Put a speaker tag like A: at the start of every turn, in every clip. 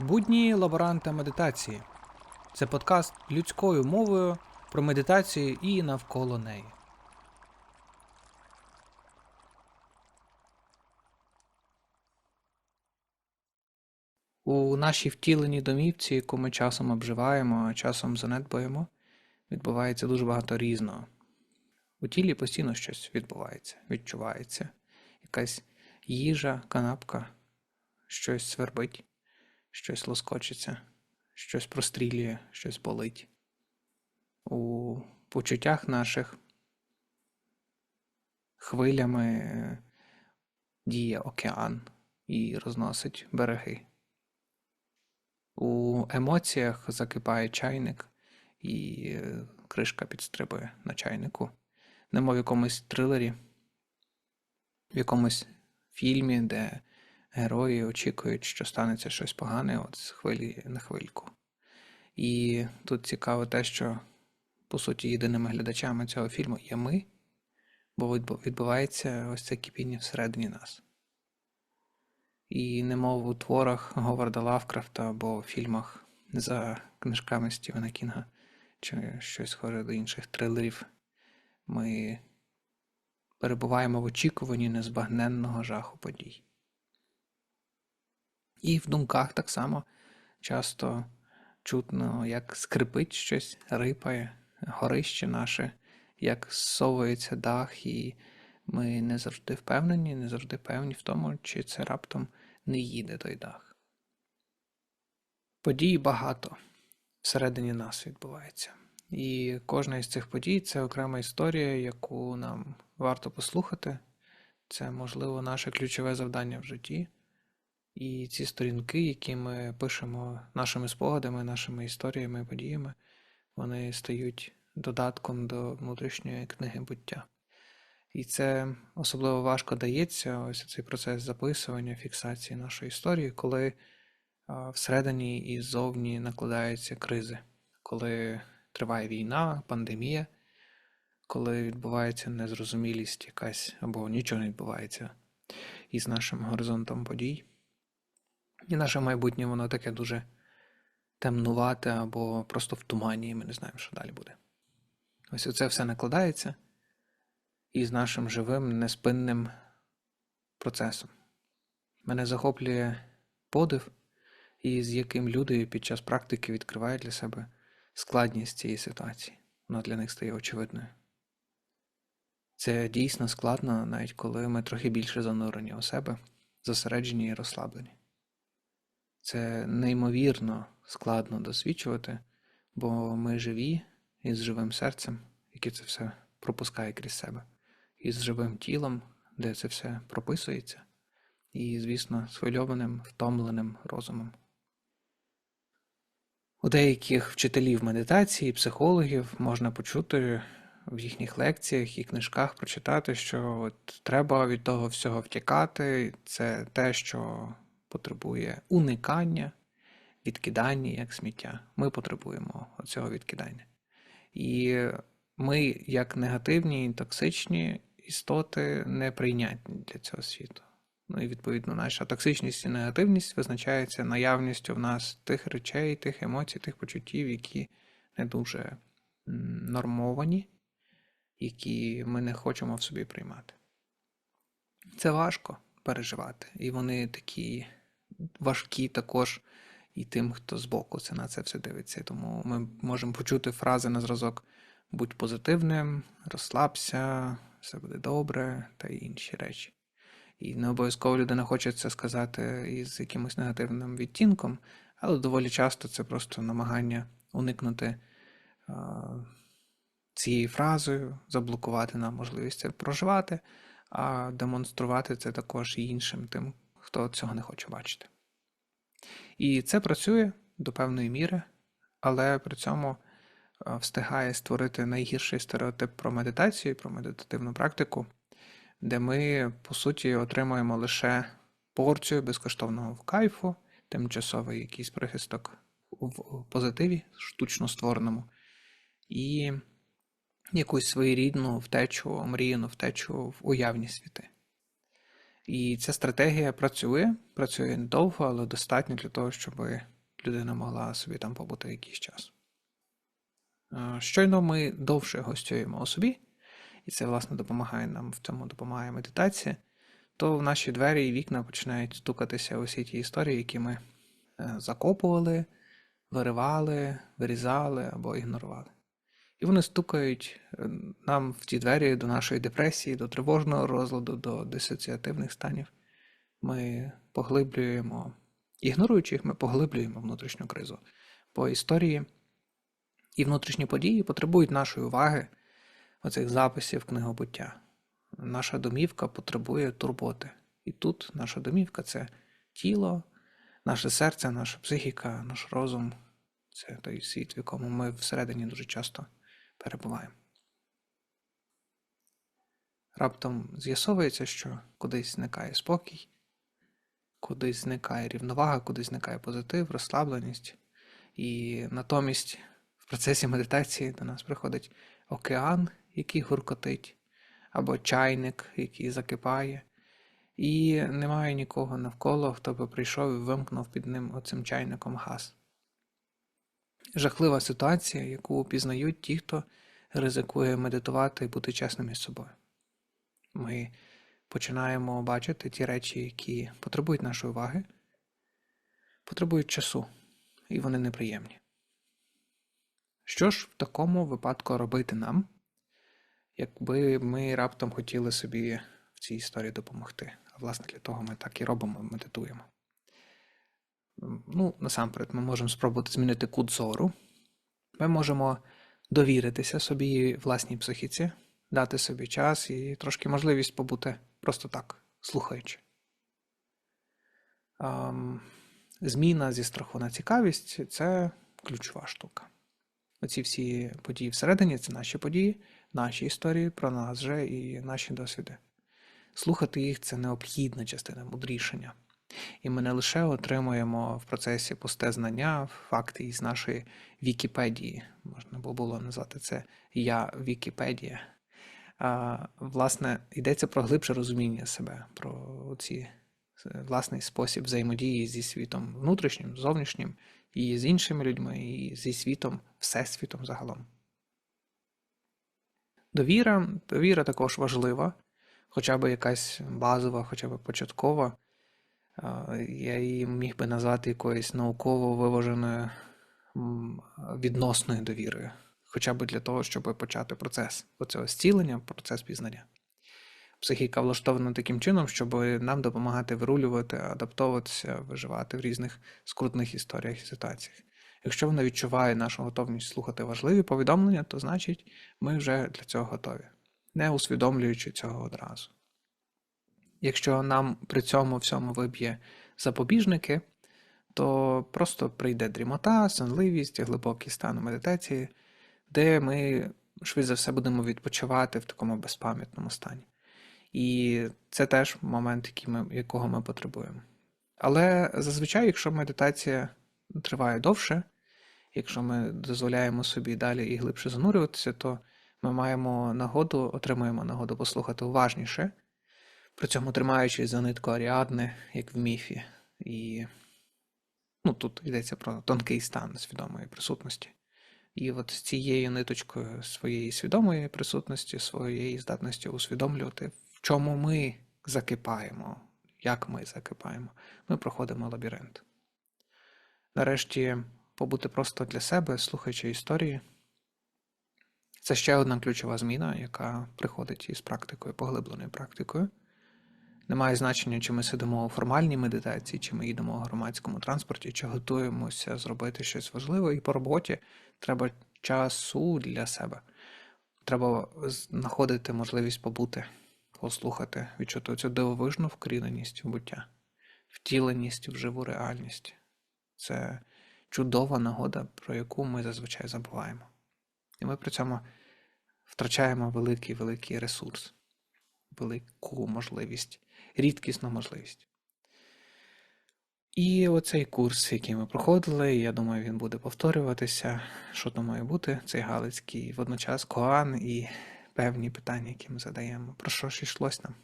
A: Будні лаборанта медитації. Це подкаст людською мовою про медитацію і навколо неї. У нашій втіленій домівці, яку ми часом обживаємо, а часом занедбуємо, відбувається дуже багато різного. У тілі постійно щось відбувається, відчувається. Якась їжа, канапка, щось свербить, щось лоскочиться, щось прострілює, щось болить. У почуттях наших хвилями е, діє океан і розносить береги. У емоціях закипає чайник, і е, кришка підстрибує на чайнику, немов в якомусь трилері, в якомусь фільмі, де герої очікують, що станеться щось погане от з хвилі на хвильку. І тут цікаво те, що по суті єдиними глядачами цього фільму є ми, бо відбувається ось це кипіння всередині нас. І немов у творах Говарда Лавкрафта або у фільмах за книжками Стівена Кінга чи щось схоже до інших трилерів, ми перебуваємо в очікуванні незбагненного жаху подій. І в думках так само часто чутно, як скрипить щось, рипає, горище наше, як зсовується дах, і ми не завжди впевнені, не завжди певні в тому, чи це раптом не їде той дах. Подій багато всередині нас відбувається. І кожна із цих подій це окрема історія, яку нам варто послухати. Це, можливо, наше ключове завдання в житті. І ці сторінки, які ми пишемо нашими спогадами, нашими історіями, подіями, вони стають додатком до внутрішньої книги буття. І це особливо важко дається, ось цей процес записування, фіксації нашої історії, коли всередині і ззовні накладаються кризи, коли триває війна, пандемія, коли відбувається незрозумілість якась або нічого не відбувається із нашим горизонтом подій. І наше майбутнє воно таке дуже темнувате або просто в тумані, і ми не знаємо, що далі буде. Ось оце все накладається із нашим живим, неспинним процесом. Мене захоплює подив, і з яким люди під час практики відкривають для себе складність цієї ситуації. Вона для них стає очевидною. Це дійсно складно, навіть коли ми трохи більше занурені у себе, зосереджені і розслаблені. Це неймовірно складно досвідчувати, бо ми живі із живим серцем, яке це все пропускає крізь себе, і з живим тілом, де це все прописується, і, звісно, схвильованим, втомленим розумом. У деяких вчителів медитації, психологів можна почути в їхніх лекціях і книжках прочитати, що от треба від того всього втікати, це те, що потребує уникання, відкидання як сміття. Ми потребуємо цього відкидання. І ми, як негативні, і токсичні істоти, неприйнятні для цього світу. Ну і відповідно наша токсичність і негативність визначається наявністю в нас тих речей, тих емоцій, тих почуттів, які не дуже нормовані, які ми не хочемо в собі приймати. Це важко переживати, і вони такі важкі також і тим, хто збоку це на це все дивиться. Тому ми можемо почути фрази на зразок будь позитивним, розслабся, все буде добре та інші речі. І не обов'язково людина хоче це сказати із якимось негативним відтінком, але доволі часто це просто намагання уникнути а, цією фразою, заблокувати нам можливість це проживати, а демонструвати це також і іншим тим, хто цього не хоче бачити. І це працює до певної міри, але при цьому встигає створити найгірший стереотип про медитацію, про медитативну практику, де ми, по суті, отримуємо лише порцію безкоштовного кайфу, тимчасовий якийсь прихисток в позитиві, штучно створеному, і якусь своєрідну втечу, мріяну втечу в уявні світи. І ця стратегія працює, працює недовго, але достатньо для того, щоб людина могла собі там побути якийсь час. Е, Щойно ми довше гостюємо у собі, і це, власне, допомагає нам в цьому допомагає медитація, то в наші двері і вікна починають стукатися усі ті історії, які ми е, закопували, виривали, вирізали або ігнорували. І вони стукають е, нам в ті двері до нашої депресії, до тривожного розладу, до дисоціативних станів. Ми поглиблюємо, ігноруючи їх, ми поглиблюємо внутрішню кризу. Бо історії і внутрішні події потребують нашої уваги, оцих записів книгобуття. Наша домівка потребує турботи. І тут наша домівка це тіло, наше серце, наша психіка, наш розум. Це той світ, в якому ми всередині дуже часто перебуваємо. Раптом з'ясовується, що кудись зникає спокій, кудись зникає рівновага, кудись зникає позитив, розслабленість. І натомість в процесі медитації до нас приходить океан, який гуркотить, або чайник, який закипає, і немає нікого навколо, хто би прийшов і вимкнув під ним оцим чайником газ. Жахлива ситуація, яку пізнають ті, хто ризикує медитувати і бути чесним із собою. Ми починаємо бачити ті речі, які потребують нашої уваги, потребують часу, і вони неприємні. Що ж в такому випадку робити нам, якби ми раптом хотіли собі в цій історії допомогти? А власне для того ми так і робимо, медитуємо. Ну, насамперед, ми можемо спробувати змінити кут зору. Ми можемо довіритися собі власній психіці, дати собі час і трошки можливість побути просто так, слухаючи. Ем, Зміна зі страху на цікавість це ключова штука. Оці всі події всередині це наші події, наші історії про нас же і наші досвіди. Слухати їх це необхідна частина мудрішення. І ми не лише отримуємо в процесі пусте знання, факти із нашої Вікіпедії, можна було назвати це Я Вікіпедія. А, Власне, йдеться про глибше розуміння себе, про ці власний спосіб взаємодії зі світом внутрішнім, зовнішнім, і з іншими людьми, і зі світом, всесвітом загалом. Довіра, довіра також важлива, хоча б якась базова, хоча б початкова. Я її міг би назвати якоюсь науково виваженою відносною довірою, хоча б для того, щоб почати процес оцього зцілення, процес пізнання. Психіка влаштована таким чином, щоб нам допомагати вирулювати, адаптовуватися, виживати в різних скрутних історіях і ситуаціях. Якщо вона відчуває нашу готовність слухати важливі повідомлення, то значить ми вже для цього готові, не усвідомлюючи цього одразу. Якщо нам при цьому всьому виб'є запобіжники, то просто прийде дрімота, сонливість, глибокий стан медитації, де ми швидше за все будемо відпочивати в такому безпам'ятному стані. І це теж момент, який ми, якого ми потребуємо. Але зазвичай, якщо медитація триває довше, якщо ми дозволяємо собі далі і глибше занурюватися, то ми маємо нагоду, отримуємо нагоду послухати уважніше при цьому тримаючись за нитку Аріадни, як в міфі. І ну, тут йдеться про тонкий стан свідомої присутності. І от з цією ниточкою своєї свідомої присутності, своєї здатності усвідомлювати, в чому ми закипаємо, як ми закипаємо, ми проходимо лабіринт. Нарешті, побути просто для себе, слухаючи історії. Це ще одна ключова зміна, яка приходить із практикою, поглибленою практикою. Немає значення, чи ми сидимо у формальній медитації, чи ми їдемо у громадському транспорті, чи готуємося зробити щось важливе, і по роботі треба часу для себе. Треба знаходити можливість побути, послухати, відчути цю дивовижну вкоріненість в буття, втіленість в живу реальність. Це чудова нагода, про яку ми зазвичай забуваємо. І ми при цьому втрачаємо великий великий ресурс, велику можливість рідкісна можливість. І оцей курс, який ми проходили, я думаю, він буде повторюватися. Що то має бути? Цей Галицький водночас Коан і певні питання, які ми задаємо. Про що ж йшлось нам?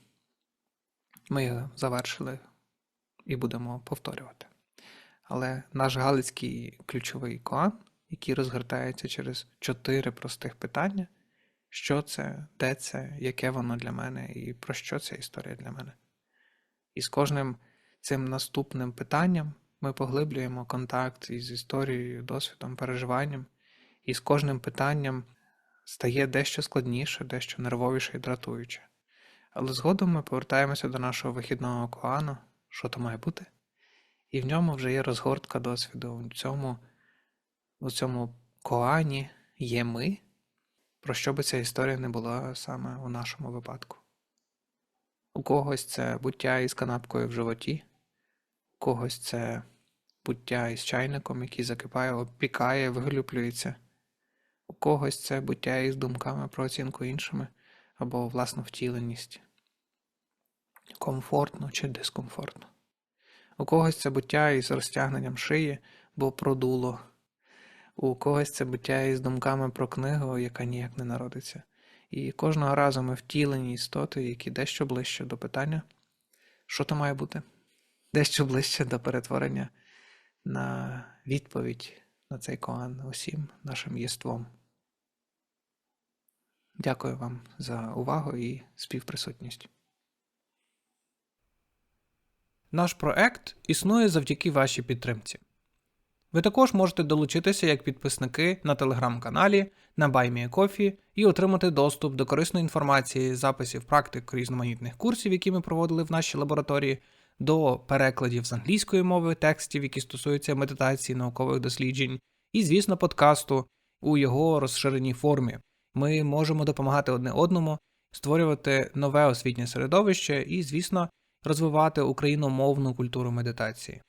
A: Ми його завершили і будемо повторювати. Але наш галицький ключовий коан, який розгортається через чотири простих питання: що це, де це, яке воно для мене, і про що ця історія для мене. І з кожним цим наступним питанням ми поглиблюємо контакт із історією, досвідом, переживанням, і з кожним питанням стає дещо складніше, дещо нервовіше і дратуюче. Але згодом ми повертаємося до нашого вихідного коану, що то має бути, і в ньому вже є розгортка досвіду. У цьому, у цьому коані є ми, про що би ця історія не була саме у нашому випадку. У когось це буття із канапкою в животі, у когось це буття із чайником, який закипає, обпікає, виглюплюється. У когось це буття із думками про оцінку іншими або власну втіленість. Комфортно чи дискомфортно. У когось це буття із розтягненням шиї, бо продуло. У когось це буття із думками про книгу, яка ніяк не народиться. І кожного разу ми втілені істоти, які дещо ближче до питання, що то має бути, дещо ближче до перетворення на відповідь на цей коан усім нашим єством. Дякую вам за увагу і співприсутність.
B: Наш проект існує завдяки вашій підтримці. Ви також можете долучитися як підписники на телеграм-каналі, на BuyMeACoffee і отримати доступ до корисної інформації, записів практик різноманітних курсів, які ми проводили в нашій лабораторії, до перекладів з англійської мови текстів, які стосуються медитації, наукових досліджень, і, звісно, подкасту у його розширеній формі. Ми можемо допомагати одне одному, створювати нове освітнє середовище і, звісно, розвивати україномовну культуру медитації.